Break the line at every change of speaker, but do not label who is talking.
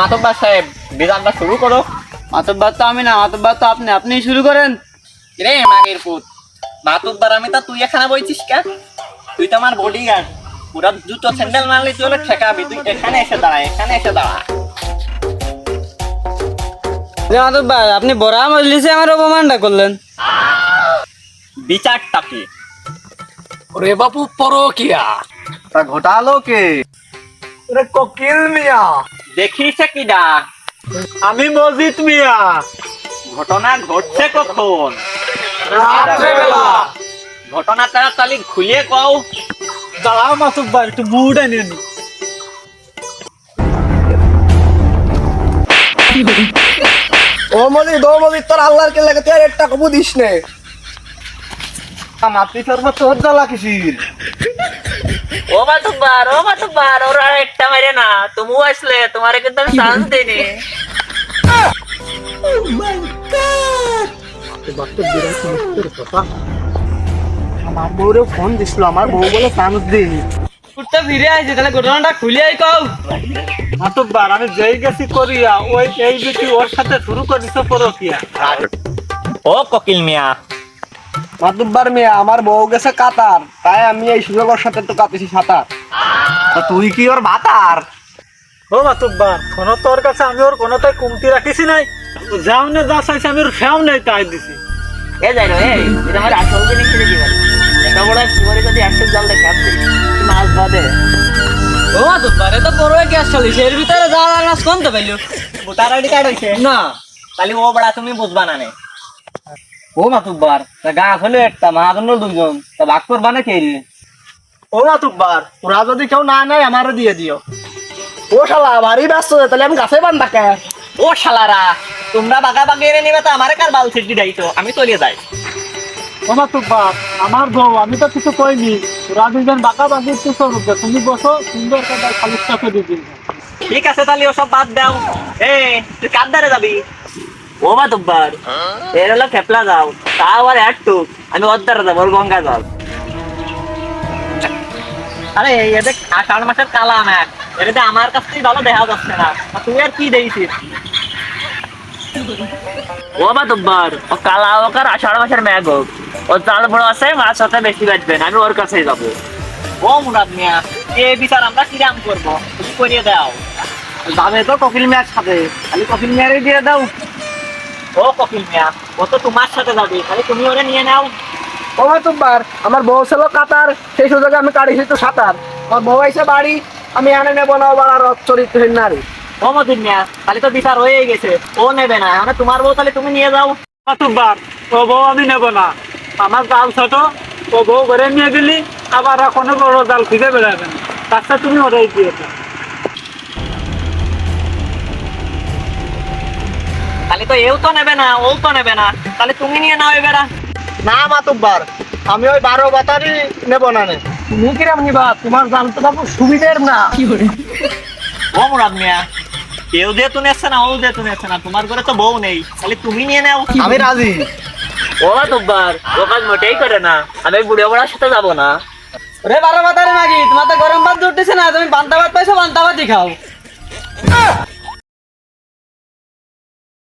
মাতব্বার সাহেব বিধানটা শুরু করো।
মাতব্বার তো আমি না মাতব্বার তো আপনি আপনি শুরু করেন।
রে মাগের পুত মাতব্বার আমি তা তুই এখানে বইছিস কে তুই তো আমার বডিগার্ড পুরা জুতো স্যান্ডেল মারলে তুই হলে ঠেকাবি। তুই এখানে এসে দাঁড়া এখানে এসে দাঁড়া।
মাতব্বার আপনি বড়া মজলিসে আমার অপমানটা করলেন।
বিচারটা কি?
রে বাপু পরকিয়া।
তা ঘটালো কে?
রে কোকিল মিয়া।
দেখিস কি ডা
আমি মজিদ মিয়া।
ঘটনা ঘটছে কখন? ঘটনা তাড়াতাড়ি খুলে কও।
দাঁড়াও মাসুব্বার একটু মুড এনে নি।
ও মলি দো মলি তোর আল্লাহর কে লাগে তুই একটা কবু দিস নে। মাতৃ সর্ব তোর জ্বালা কিসির
ও মাতুব্বার ও মাতুব্বার ওরা একটা মেরে না তুমিও আসলে তোমার কিন্তু আমি চান্স দেইনি।
আমার বউরে ফোন দিছিল আমার বউ বলে চান্স দিন
কুর্তা ফিরে আইছে তাহলে ঘটনাটা খুলে আই কও।
মাসুব্বার আমি যেই গেছি করিয়া ওই এই বেটি ওর সাথে শুরু করিস পরকিয়া।
ও ককিল মিয়া।
মাতুব্বার মেয়ে আমার বউ গেছে কাতার তাই আমি এই সুযোগের সাথে তো কাতেছি সাঁতার। তা তুই কি ওর ভাতার
ও মাসুব্বার কোনো তোর কাছে আমি ওর কোনো তাই কমতি রাখিছি নাই। যাও না যা চাইছি আমি ওর ফেও নেই তাই দিছি।
এ যাই রে এই এটা আমার আসল জিনিস ছিল জীবন এটা বড় পুকুরে যদি একশো জাল দেখে মাছ বাদে
ও মাতব্বার এ তো বড় গ্যাস চলিছে এর ভিতরে যা মাছ কোন তো পেল
ভোটার আইডি কার্ড হইছে?
না।
তাহলে ও বড়া তুমি বুঝবা না নে।
ও মাতব্বার তা গা হলো একটা মাহাজন দুজন তা ভাগ করবা না কে
ও মাতুব্বার ওরা যদি কেউ না নেয় আমারও দিয়ে দিও। ও শালা ভারী ব্যস্ত তাহলে আমি গাছে বান্ধা কে?
ও শালারা তোমরা বাগা বাগা এনে নিবে তো আমারে কার বাল ছিটি দাইতো আমি চলে যাই।
ও মাসুব্বার আমার বউ আমি তো কিছু কইনি। ওরা দুজন বাগা বাঁকি একটু স্বরূপে তুমি বসো সুন্দর করে খালি চোখে দিয়ে দিন।
ঠিক আছে তাহলে ওসব বাদ দাও। এ তুই কার ধারে যাবি? ও মা খেপলা একটু আমি ওর ওর গঙ্গা এদের আষাঢ় মাসের কালা ম্যাক আমার কাছ ও মা কালা হোক আষাঢ় মাসের ম্যাগ হোক। ও জাল বড় আছে, মাছ হতে বেশি বাঁচবে না, আমি ওর কাছেই যাব। ও মুরাদ মিয়া, এ বিচার আমরা কিরাম করব? করিয়ে দাও।
যাবে তো কপিল মিয়ার সাথে। খালি কপিল মিয়ারই দিয়ে দাও।
ও কপিল মিয়া ও তো তোমার সাথে যাবে খালি তুমি ওরে নিয়ে নাও।
আমার বউ ছিল কাতার সেই সুযোগে আমি কাটিছি তো সাঁতার। আমার বউ আইসে বাড়ি আমি এনে নেব না বাড়ার চরিত্রহীন নারী।
ও মদিন মিয়া খালি তো বিচার হয়ে গেছে ও নেবে না মানে তোমার বউ তাহলে তুমি নিয়ে যাও।
মাসুব্বার ও বউ আমি নেব না। আমার জাল ছোট ও বউ ঘরে নিয়ে গেলি আবার কোনো বড় জাল খুঁজে বেড়াবে না। তাছাড়া তুমি ওটাই দিয়েছ
খালি তো এও তো নেবে না ও তো নেবে না। তাহলে তুমি নিয়ে নাও এবারা।
না মাতুব্বার আমি ওই বারো বাতারই নেব না নে। তুমি কিরাম নিবা? তোমার জাল তো বাবু সুবিধের না। কি করে?
ও মুরাদ মিয়া কেউ যেহেতু নেচ্ছে না ও যেহেতু নেচ্ছে না তোমার ঘরে তো বউ নেই। তাহলে তুমি নিয়ে নাও।
আমি রাজি।
ও তুব্বার ও কাজ মোটেই করে না। আমি বুড়ে বড়ার সাথে যাব না।
রে বারো বাতারে মাগি তোমার তো গরম ভাত জুটতেছে না তুমি পান্তা ভাত পাইছো পান্তা ভাতই খাও।